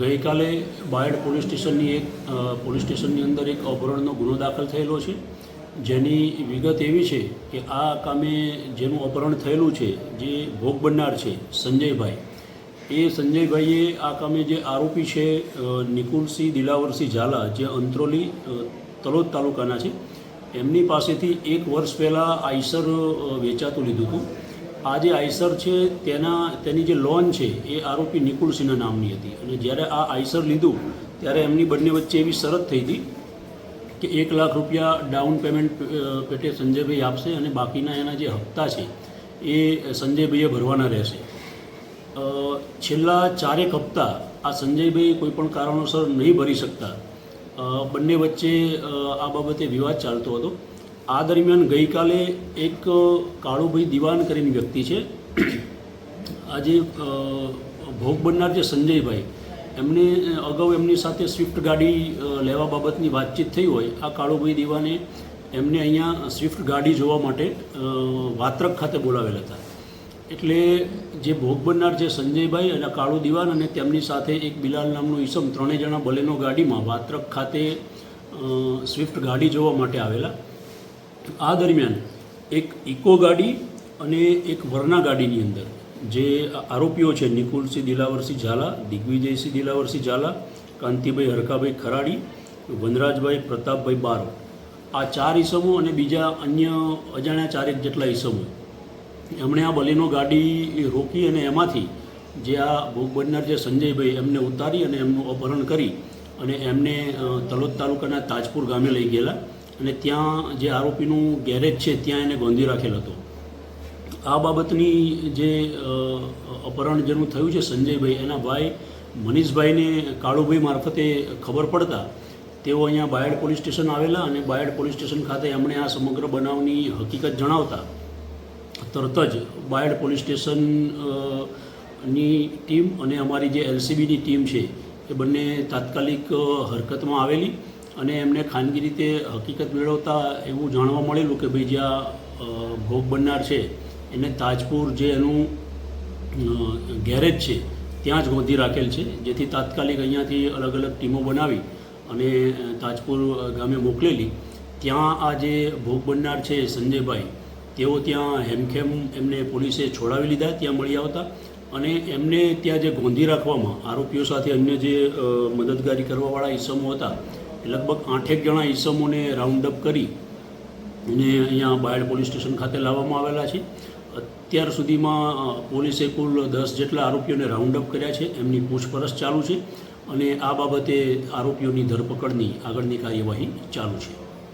ગઈકાલે બાયડ પોલીસ સ્ટેશનની એક પોલીસ સ્ટેશનની અંદર એક અપહરણનો ગુનો દાખલ થયેલો છે. જેની વિગત એવી છે કે આ કામે જેનું અપહરણ થયેલું છે, જે ભોગ બનનાર છે, સંજયભાઈ, એ સંજયભાઈએ આ કામે જે આરોપી છે નિકુલસિંહ દિલાવરસિંહ ઝાલા, જે અંત્રોલી તલોદ તાલુકાના છે, એમની પાસેથી એક વર્ષ પહેલાં આઈસર વેચાતું લીધું હતું. આ જે આઈસર છે, તેના, તેની જે લોન છે, એ આરોપી નિકુલ સિંહના નામની હતી. અને જ્યારે આ આઈસર લીધું, ત્યારે એમની બંને વચ્ચે એવી શરત થઈ હતી કે એક લાખ રૂપિયા ડાઉન પેમેન્ટ પેટે સંજયભાઈ આપશે અને બાકીના એના જે હપ્તા છે, એ સંજયભાઈએ ભરવાના રહેશે. છેલ્લા ચારેક હપ્તા આ સંજયભાઈ કોઈ પણ કારણોસર નહીં ભરી શકતા. બંને વચ્ચે આ બાબતે વિવાદ ચાલતો હતો. આ દરમિયાન ગઈકાલે એક કાળુભાઈ દિવાન કરીને વ્યક્તિ છે. આજે ભોગ બનનાર જે સંજયભાઈ, એમને અગાઉ એમની સાથે સ્વિફ્ટ ગાડી લેવા બાબતની વાતચીત થઈ હોય, આ કાળુભાઈ દિવાને એમને અહીંયા સ્વિફ્ટ ગાડી જોવા માટે વાત્રક ખાતે બોલાવેલા હતા. એટલે જે ભોગ બનનાર છે સંજયભાઈ અને કાળુ દિવાન અને તેમની સાથે એક બિલાલ નામનો ઈસમ ત્રણેય જણા બલેનો ગાડીમાં વાત્રક ખાતે સ્વિફ્ટ ગાડી જોવા માટે આવેલા. આ દરમિયાન એક ઇકો ગાડી અને એક વરના ગાડીની અંદર જે આરોપીઓ છે નિકુલસિંહ દિલાવરસિંહ ઝાલા, દિગ્વિજયસિંહ દિલાવરસિંહ ઝાલા, કાંતિભાઈ હરકાભાઈ ખરાડી, વનરાજભાઈ પ્રતાપભાઈ બારો. આ ચાર ઈસમો અને બીજા અન્ય અજાણ્યા ચારેક જેટલા ઈસમો. એમણે આ બલીનો ગાડી રોકી અને એમાંથી જે આ ભોગ બનનાર જે સંજયભાઈ એમને ઉતારી અને એમનું અપહરણ કરી અને એમને તલોદ તાલુકાના તાજપુર ગામે લઈ ગયેલા. અને ત્યાં જે આરોપીનું ગેરેજ છે, ત્યાં એને ગોંધી રાખેલ હતો. આ બાબતની જે અપહરણ જેનું થયું છે સંજયભાઈ, એના ભાઈ મનીષભાઈને કાળુભાઈ મારફતે ખબર પડતા તેઓ અહીંયા બાયડ પોલીસ સ્ટેશન આવેલા અને બાયડ પોલીસ સ્ટેશન ખાતે એમણે આ સમગ્ર બનાવની હકીકત જણાવતા તરત જ બાયડ પોલીસ સ્ટેશનની ટીમ અને અમારી જે એલસીબીની ટીમ છે, એ બંને તાત્કાલિક હરકતમાં આવેલી અને એમને ખાનગી રીતે હકીકત મેળવતા એવું જાણવા મળેલું કે ભાઈ જ્યાં ભોગ બનનાર છે, એને તાજપુર જે એનું ગેરેજ છે, ત્યાં જ ગોંધી રાખેલ છે, જેથી તાત્કાલિક અહીંયાથી અલગ અલગ ટીમો બનાવી અને તાજપુર ગામે મોકલેલી. ત્યાં આ જે ભોગ બનનાર છે સંજયભાઈ, તેઓ ત્યાં હેમખેમ એમને પોલીસે છોડાવી લીધા, ત્યાં મળી આવતા અને એમને ત્યાં જે ગોંધી રાખવામાં આરોપીઓ સાથે અન્ય જે મદદગારી કરવાવાળા ઈસમો હતા લગભગ આઠેક જણા ઈસમોને રાઉન્ડ અપ કરી અને અહીંયા બાયડ પોલીસ સ્ટેશન ખાતે લાવવામાં આવેલા છે. અત્યાર સુધીમાં પોલીસે કુલ દસ જેટલા આરોપીઓને રાઉન્ડ અપ કર્યા છે. એમની પૂછપરછ ચાલુ છે અને આ બાબતે આરોપીઓની ધરપકડની આગળની કાર્યવાહી ચાલુ છે.